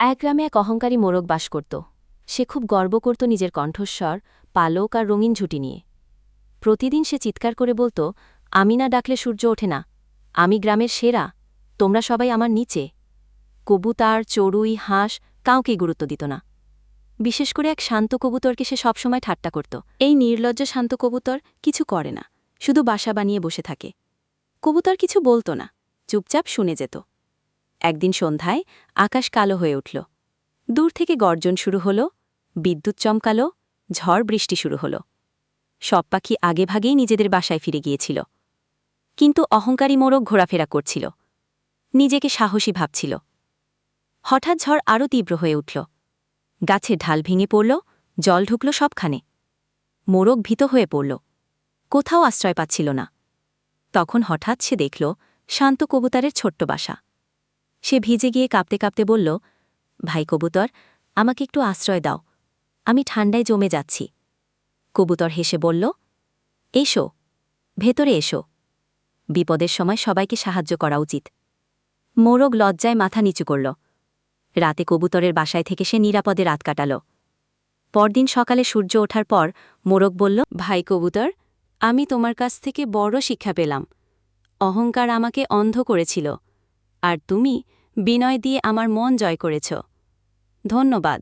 এক গ্রামে এক অহংকারী মোরগ বাস করত। সে খুব গর্ব করত নিজের কণ্ঠস্বর, পালক আর রঙিন ঝুঁটি নিয়ে। প্রতিদিন সে চিৎকার করে বলতো, আমি না ডাকলে সূর্য ওঠে না। আমি গ্রামের সেরা। তোমরা সবাই আমার নিচে। কবুতার, চড়ুই, হাঁস কাউকেই গুরুত্ব দিত না। বিশেষ করে এক শান্ত কবুতরকে সে সবসময় ঠাট্টা করত। এই নির্লজ্জ শান্ত কবুতর কিছু করে না, শুধু বাসা বানিয়ে বসে থাকে। কবুতর কিছু বলতো না, চুপচাপ শুনে যেত। একদিন সন্ধ্যায় আকাশ কালো হয়ে উঠল। দূর থেকে গর্জন শুরু হল, বিদ্যুৎ চমকালো, ঝড় বৃষ্টি শুরু হল। সব পাখি আগেভাগেই নিজেদের বাসায় ফিরে গিয়েছিল। কিন্তু অহংকারী মোরগ ঘোরাফেরা করছিল। নিজেকে সাহসী ভাবছিল। হঠাৎ ঝড় আরও তীব্র হয়ে উঠল। গাছের ঢাল ভেঙে পড়ল, জল ঢুকল সবখানে। মোরগ ভীত হয়ে পড়ল। কোথাও আশ্রয় পাচ্ছিল না। তখন হঠাৎ সে দেখল, শান্ত কবুতারের ছোট্ট বাসা। সে ভিজে গিয়ে কাঁপতে কাঁপতে বলল, ভাই কবুতর, আমাকে একটু আশ্রয় দাও। আমি ঠান্ডায় জমে যাচ্ছি। কবুতর হেসে বলল, এসো, ভেতরে এসো। বিপদের সময় সবাইকে সাহায্য করা উচিত। মোরগ লজ্জায় মাথা নিচু করল। রাতে কবুতরের বাসায় থেকে সে নিরাপদে রাত কাটাল। পরদিন সকালে সূর্য ওঠার পর মোরগ বলল, ভাই কবুতর, আমি তোমার কাছ থেকে বড় শিক্ষা পেলাম। অহংকার আমাকে অন্ধ করেছিল। আর তুমি বিনয় দিয়ে আমার মন জয় করেছ। ধন্যবাদ।